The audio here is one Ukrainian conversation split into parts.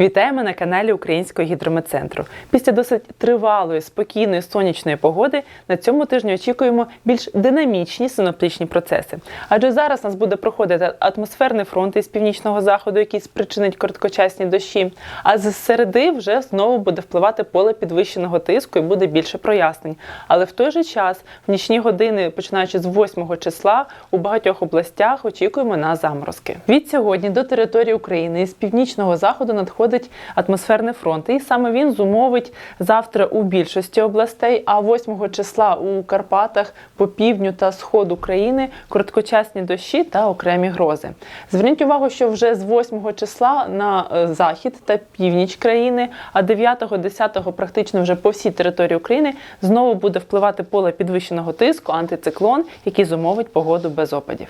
Вітаємо на каналі Українського гідрометцентру. Після досить тривалої, спокійної сонячної погоди на цьому тижні очікуємо більш динамічні синоптичні процеси. Адже зараз нас буде проходити атмосферний фронт із північного заходу, який спричинить короткочасні дощі. А з середи вже знову буде впливати поле підвищеного тиску і буде більше прояснень. Але в той же час, в нічні години, починаючи з 8 числа, у багатьох областях очікуємо на заморозки. Від сьогодні до території України із північного заходу надходить атмосферний фронт, і саме він зумовить завтра у більшості областей. А 8 числа у Карпатах по півдню та сходу країни короткочасні дощі та окремі грози. Зверніть увагу, що вже з 8 числа на е, захід та північ країни, а 9-10 практично вже по всій території України знову буде впливати поле підвищеного тиску, антициклон, який зумовить погоду без опадів.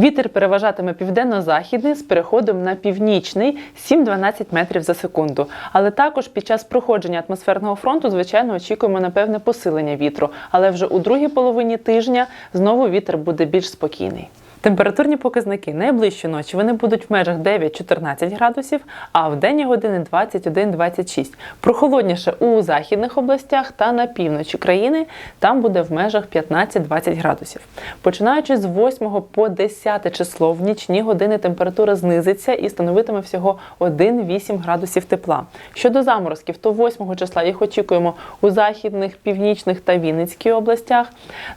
Вітер переважатиме південно-західний з переходом на північний 7-12 метрів за секунду. Але також під час проходження атмосферного фронту, звичайно, очікуємо на певне посилення вітру. Але вже у другій половині тижня знову вітер буде більш спокійний. Температурні показники найближчої ночі вони будуть в межах 9-14 градусів, а в денні години 21-26. Прохолодніше у західних областях та на півночі країни там буде в межах 15-20 градусів. Починаючи з 8 по 10 число в нічні години температура знизиться і становитиме всього 1-8 градусів тепла. Щодо заморозків, то 8 числа їх очікуємо у західних, північних та Вінницькій областях.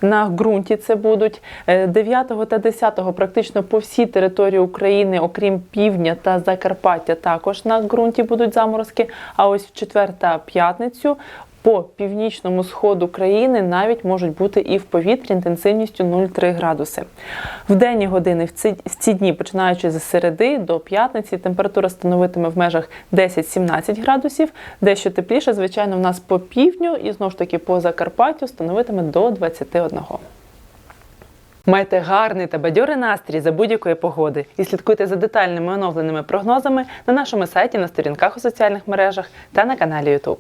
На ґрунті це будуть е, 9 та 10 практично по всій території України, окрім півдня та Закарпаття, також на ґрунті будуть заморозки. А ось в четвер та п'ятницю по північному сходу країни навіть можуть бути і в повітрі інтенсивністю 0,3 градуси. В денні години в ці, в ці дні, починаючи з середи до п'ятниці, температура становитиме в межах 10-17 градусів. Дещо тепліше, звичайно, в нас по півдню і знову ж таки по Закарпаттю становитиме до 21. Майте гарний та бадьорий настрій за будь-якої погоди і слідкуйте за детальними оновленими прогнозами на нашому сайті, на сторінках у соціальних мережах та на каналі YouTube.